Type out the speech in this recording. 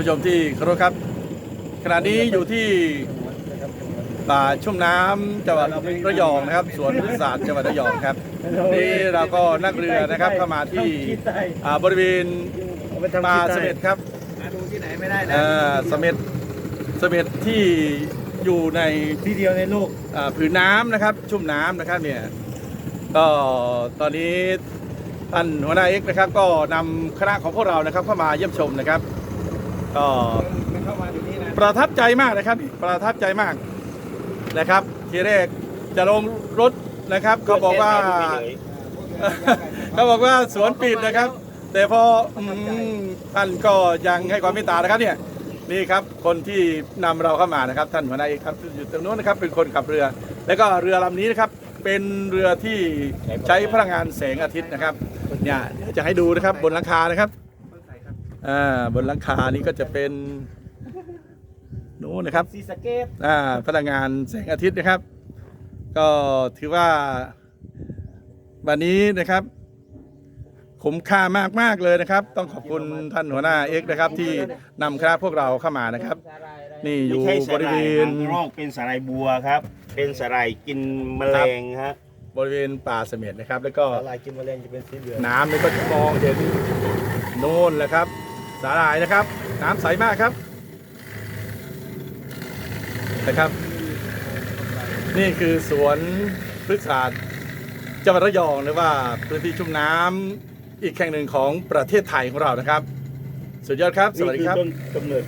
ผู้ชมที่เคารพครับ ขณะนี้อยู่ที่ป่าชุ่มน้ำจังหวัดระยองนะครับ สวนพฤกษศาสตร์จังหวัดระยองครับนี่เราก็นั่งเรือนะครับเข้ามาที่อ่าบริเวณป่าเสม็ดครับดูที่ไหนไม่ได้นะอ่าเสม็ดเสม็ดที่อยู่ใน ที่เดียวในโลก อ่าผืนน้ำนะครับ ชุ่มน้ำนะครับเนี่ยก็ตอนนี้ท่านหัวหน้าเอกนะครับ ก็นำคณะของพวกเรานะครับเข้ามาเยี่ยมชมนะครับ ก็ประทับใจมากนะครับประทับใจมากนะครับทีแรกจะลงรถนะครับเขาบอกว่าเขาบอกว่าสวนปิดนะครับ แต่พอท่านก็ยังให้ความเมตตานะครับเนี่ยนี่ครับคนที่นำเราเข้ามานะครับ ท่านหัวหน้าเอกครับอยู่ตรงโน้นนะครับ เป็นคนขับเรือ แล้วก็เรือลำนี้นะครับเป็นเรือที่ใช้พลังงานแสงอาทิตย์นะครับเนี่ยเดี๋ยวจะให้ดูนะครับบนหลังคานะครับ อ่าบนหลังคานี้ก็จะเป็นโน้นนะครับซีสะเกตอ่าพลังงานแสงอาทิตย์นะครับ ก็ถือว่าวันนี้นะครับคุ้มค่ามากมากๆเลยนะครับ ต้องขอบคุณท่านหัวหน้าเอกนะครับ ที่นำคณะพวกเราเข้ามานะครับ นี่อไม่ยู่ใช่บสาริหเวร่ายณนางรอกเป็นสาหร่ายบัวครับ เป็นสาหร่ายกินแมลงฮะบริเวณป่าเสม็ดนะครับ แล้วก็ลายกินแมลงจะเป็นสีเหลืองน้ำนี่ก็จะมองเห็นโน่นแหละครับ สาหร่ายนะครับ น้ำใสมากครับนะครับ นี่คือสวนพฤกษศาสตร์จังหวัดระยองหรือว่าพื้นที่ชุ่มน้ำอีกแห่งหนึ่งของประเทศไทยของเรานะครับ สุดยอดครับ สวัสดีครับ นี่อต้นกำเนิด